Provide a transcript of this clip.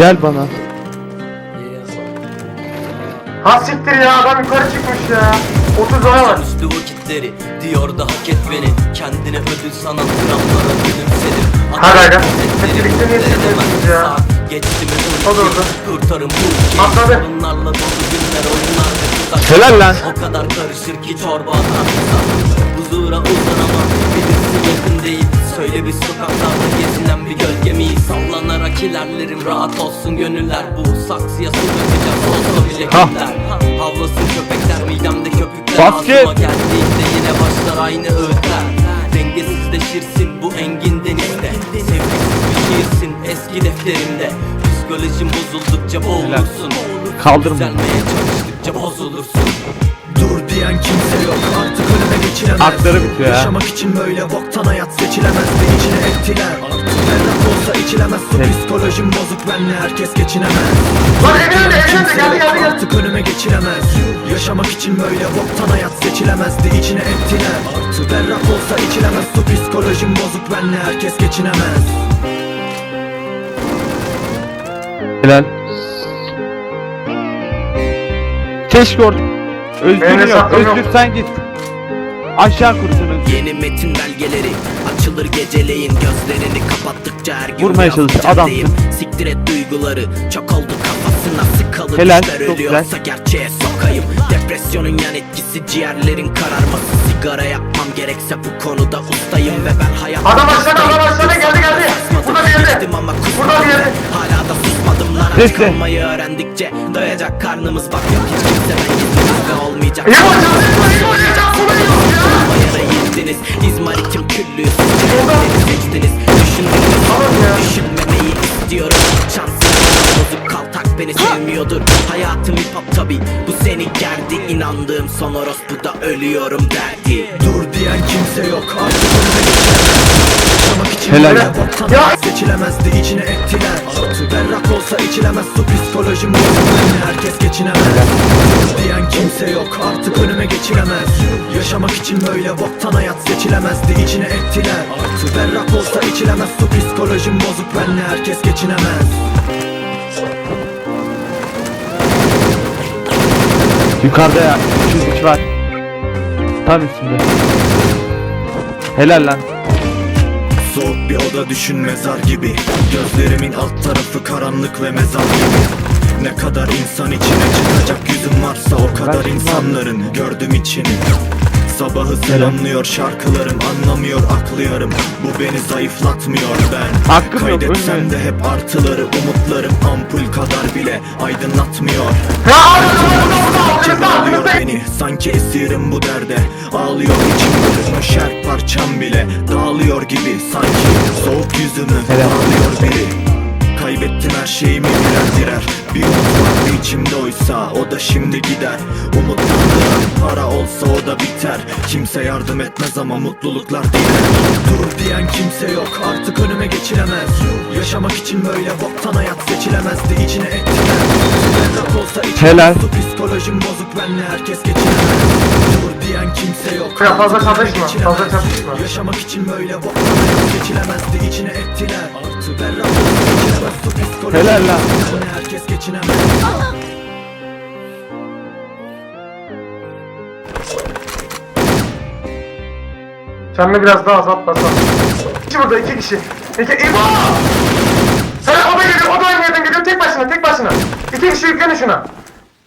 Gel bana. Ha siktir ya adam yukarı çıkmış ya. 30 dolar var. Üstü vakitleri diyor da hak et beni Kendine ödül sanan gramlara gülümsedim Hadi aga. Hasetleri Hep birlikte niye seviyorsunuz ya? Geçti mi. Kurtarım bu Atladı. Sorunlarla dolu günler oyunlar ve tuzak Helal lan. O kadar karışır ki çorba atarsa Huzura uzanamam Bilirsin yakın değil Söyle bir sokaklarda Sallanarak ilerlerim rahat olsun gönüller Bu saksıya su dökeceğiz olsa bile Ha. kimler Havlasın köpekler midemde köpükler Basket. Ağzıma geldiğinde yine başlar aynı öğütler. Dengesizleşirsin bu engin denizde. Sevgisiz bir şiirsin eski defterimde. Psikolojin bozuldukça boğulursun. Kaldırma. Düzelmeye çalıştıkça bozulursun. Dur diyen kimse yok artık önüme geçilemez bitiyor ya. Yaşamak için böyle boktan hayat seçilemez. De içine ettiler İçilemez su psikolojim bozuk benle herkes geçinemez Lan evin önünde evin önünde Kimse geldi geldi geldi. artık önüme geçilemez Yaşamak için böyle boktan hayat seçilemez de içine ettiler Berrak olsa içilemez su psikolojim bozuk benle herkes geçinemez Helal. Keşke orada. Özgür yok. Özgür sen git. Aşağı Özgür. Yeni metin belgeleri açılır geceleyin Gözlerini kapattıkça her gün Vurmaya biraz çalış, içerideyim. adamsın. Siktir et duyguları çok oldu kafasına sıkalı Helal, düşler çok ölüyorsa güzel. gerçeğe sokayım Depresyonun yan etkisi ciğerlerin kararması Sigara yapmam gerekse bu konuda ustayım Ve ben hayat Adam aşağıda, adam aşağıda, geldi, geldi. Burada bir yerde. ama Burada bir yerde. Hala da susmadım lan aç kalmayı öğrendikçe Doyacak karnımız bak yok hiç kimseden gizlimiz ve olmayacak Ne var beni sevmiyordur. Hayatım hip hop tabi Bu seni gerdi. İnandığım son orospu da ölüyorum derdi. Dur diyen kimse yok. Artık Yaşamak için Helal. boktan Ya. hayat seçilemez de içine ettiler. Artık berrak olsa içilemez su psikolojim benle herkes geçinemez. Diyen kimse yok. Artık önüme geçilemez Yaşamak için böyle boktan hayat seçilemez de içine ettiler. Artık berrak olsa içilemez su psikolojim bozuk. Benle herkes geçinemez Yukarıda ya. 303 var. Tam üstünde. Helal lan. Soğuk bir oda düşün mezar gibi. Gözlerimin alt tarafı karanlık ve mezar gibi. Ne kadar insan içine çıkacak yüzüm varsa o kadar insanların gördüm içini. Sabahı selamlıyor şarkılarım anlamıyor aklı yarım Bu beni zayıflatmıyor ben Hakkım Kaydetsem de hep artıları umutlarım ampul kadar bile aydınlatmıyor Bağlıyor altınızda. beni. Sanki esirim bu derde. Ağlıyor içim bölünmüş her parçam bile. Dağılıyor gibi sanki. Soğuk yüzümü Helal. Bağlıyor biri. Kaybettim her şeyimi birer birer. Bir umut vardı içimde oysa o da şimdi gider. Umutlandığım para olsa o da biter. Kimse yardım etmez ama mutluluklar diler. Dur diyen kimse yok artık önüme geçilemez. Yaşamak için böyle boktan hayat seçilemez de içine ettiler Helal. Psikolojim bozuk benle herkes geçinemez Dur diyen kimse yok Ya fazla geçilemez. fazla çalışma. Yaşamak için böyle boktan hayat geçilemez de içine ettiler Artı berrak geçilemez su psikolojim Helal lan. herkes geçinemez Canını biraz daha azalt basalım. İki burada iki kişi. İki İbo! Sen o da geliyor, o da oynayordun geliyor tek başına, tek başına. İki kişi yüklenin şuna.